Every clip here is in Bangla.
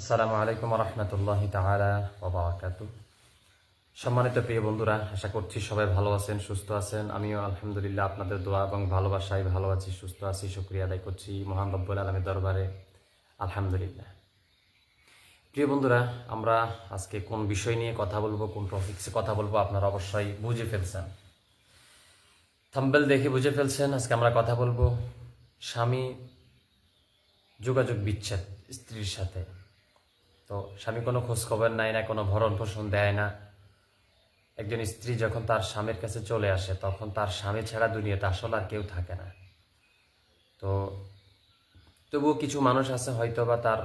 আসসালামু আলাইকুম রহমতুল্লাহ তালা ওবরাকাতু। সম্মানিত প্রিয় বন্ধুরা, আশা করছি সবাই ভালো আছেন, সুস্থ আছেন। আমিও আলহামদুলিল্লাহ আপনাদের দোয়া এবং ভালোবাসায় ভালো আছি, সুস্থ আছি, শুক্রিয়া আদায় করছি মহান রব্বুল আলমের দরবারে। আলহামদুলিল্লাহ। প্রিয় বন্ধুরা, আমরা আজকে কোন বিষয় নিয়ে কথা বলব, কোন টপিক্সে কথা বলব আপনারা অবশ্যই বুঝে ফেলছেন। থাম্বেল দেখে বুঝে ফেলছেন, আজকে আমরা কথা বলব স্বামী যোগাযোগ বিচ্ছেদ, স্ত্রীর সাথে। তো স্বামী কোনো খোঁজখবর নেয় না, কোনো ভরণ পোষণ দেয় না। একজন স্ত্রী যখন তার স্বামীর কাছে চলে আসে, তখন তার স্বামী ছাড়া দুনিয়াতে আসলে আর কেউ থাকে না। তো তবুও কিছু মানুষ আছে হয়তো বা তার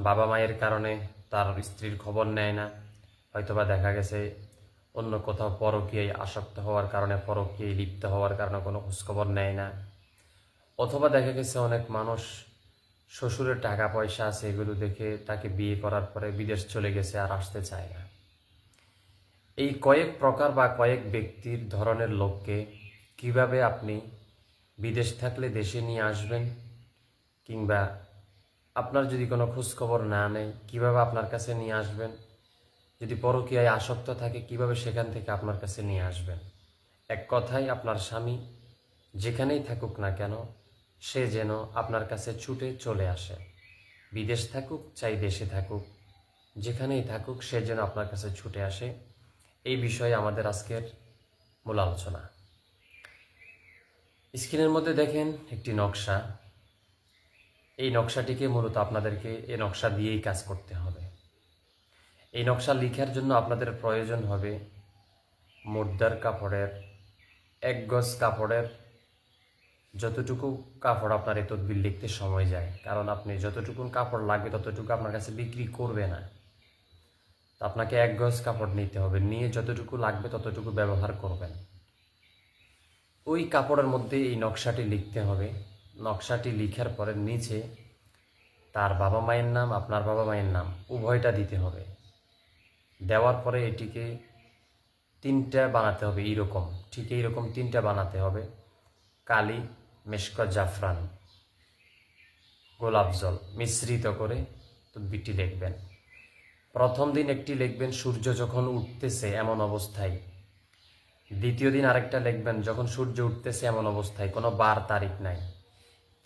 বাবা মায়ের কারণে তার স্ত্রীর খবর নেয় না। হয়তোবা দেখা গেছে অন্য কোথাও পরকীয়ায় আসক্ত হওয়ার কারণে, পরকীয়ায় লিপ্ত হওয়ার কারণে কোনো খোঁজখবর নেয় না। অথবা দেখা গেছে অনেক মানুষ শ্বশুরের টাকা পয়সা আছে এগুলো দেখে তাকে বিয়ে করার পরে বিদেশ চলে গেছে আর আসতে চায় না। এই কয়েক প্রকার বা কয়েক ব্যক্তির ধরনের লোককে কীভাবে আপনি বিদেশ থাকলে দেশে নিয়ে আসবেন কিংবা আপনার যদি কোনো খোঁজখবর না নেয়, কীভাবে আপনার কাছে নিয়ে আসবেন? যদি পরকীয়ায় আসক্ত থাকে, কীভাবে সেখান থেকে আপনার কাছে নিয়ে আসবেন? এক কথায় আপনার স্বামী যেখানেই থাকুক না কেন সে যেন আপনার কাছে ছুটে চলে আসে। বিদেশ থাকুক চাই দেশে থাকুক, যেখানেই থাকুক সে যেন আপনার কাছে ছুটে আসে। এই বিষয়ে আমাদের আজকের মূল আলোচনা। স্ক্রিনের মধ্যে দেখেন একটি নকশা। এই নকশাটিকে মূলত আপনাদেরকে এই নকশা দিয়েই কাজ করতে হবে। এই নকশা লিখার জন্য আপনাদের প্রয়োজন হবে মুদ্রার কাপড়ের, এক গজ কাপড়ের যতটুকু কাপড় আপনার এই তদবির লিখতে সময় যায়, কারণ আপনি যতটুকু কাপড় লাগবে ততটুকু আপনার কাছে বিক্রি করবে না। আপনাকে এক গজ কাপড় নিতে হবে, নিয়ে যতটুকু লাগবে ততটুকু ব্যবহার করবেন। ওই কাপড়ের মধ্যে এই নকশাটি লিখতে হবে। নকশাটি লিখার পরে নিচে তার বাবা মায়ের নাম, আপনার বাবা মায়ের নাম উভয়টা দিতে হবে। দেওয়ার পরে এটিকে তিনটা বানাতে হবে, এইরকম, ঠিক এইরকম তিনটা বানাতে হবে। কালি মেশক জাফরান। গোলাপ জল মিশ্রিত করে তদবিরটি লিখবেন। প্রথম দিন একটি লিখবেন, সূর্য যখন উঠতেছে এমন অবস্থায়। দ্বিতীয় দিন আরেকটা লিখবেন, যখন সূর্য উঠতেছে এমন অবস্থায়। কোনো বার তারিখ নাই।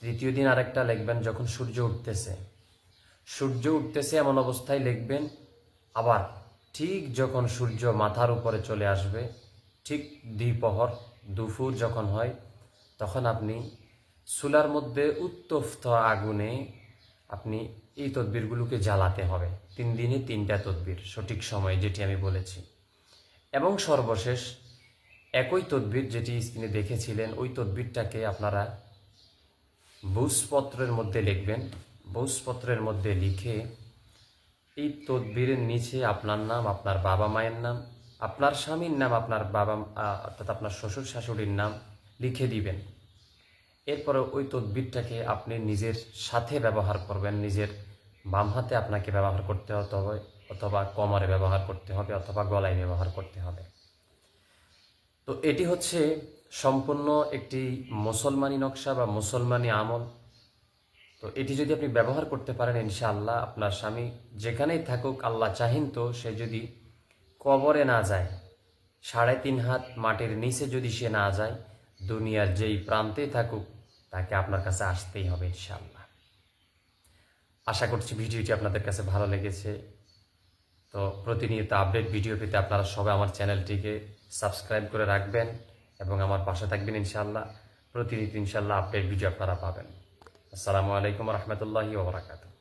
তৃতীয় দিন আরেকটা লিখবেন, যখন সূর্য উঠতেছে। সূর্য উঠতেছে এমন অবস্থায় লিখবেন, আবার ঠিক যখন সূর্য মাথার উপরে চলে আসবে, ঠিক দ্বিপহর দুপুর যখন হয় তখন আপনি চুলার মধ্যে উত্তপ্ত আগুনে আপনি এই তদবিরগুলোকে জ্বালাতে হবে। তিন দিনে তিনটা তদবির, সঠিক সময়ে যেটি আমি বলেছি। এবং সর্বশেষ একই তদবির যেটি স্ক্রিনে দেখেছিলেন, ওই তদবিরটাকে আপনারা বুসপত্রের মধ্যে লিখবেন। বুসপত্রের মধ্যে লিখে এই তদবিরের নিচে আপনার নাম, আপনার বাবা মায়ের নাম, আপনার স্বামীর নাম, আপনার বাবা অর্থাৎ আপনার শ্বশুর শাশুড়ির নাম লিখে দিবেন। এরপরে ওই তদবিরটাকে আপনি নিজের সাথে ব্যবহার করবেন, নিজের বাম হাতে আপনাকে ব্যবহার করতে হতে হবে, অথবা কোমরে ব্যবহার করতে হবে, অথবা গলায় ব্যবহার করতে হবে। তো এটি হচ্ছে সম্পূর্ণ একটি মুসলমানি নকশা বা মুসলমানি আমল। তো এটি যদি আপনি ব্যবহার করতে পারেন, ইনশাআল্লাহ আপনার স্বামী যেখানেই থাকুক, আল্লাহ চাহিন তো সে যদি কবরে না যায়, সাড়ে তিন হাত মাটির নিচে যদি সে না যায় দুনিয়ার যেই প্রান্তে থাকুক, তাকে আপনার কাছে আসতেই হবে ইনশাল্লাহ আশা করছি ভিডিওটি আপনাদের কাছে ভালো লেগেছে। তো প্রতিনিয়ত আপডেট ভিডিও পেতে আপনারা সবাই আমার চ্যানেলটিকে সাবস্ক্রাইব করে রাখবেন এবং আমার পাশে থাকবেন ইনশাল্লাহ প্রতিনিয়ত ইনশাল্লাহ আপডেট ভিডিও আপনারা পাবেন। আসসালামু আলাইকুম রহমতুল্লাহি ওবরাকাতু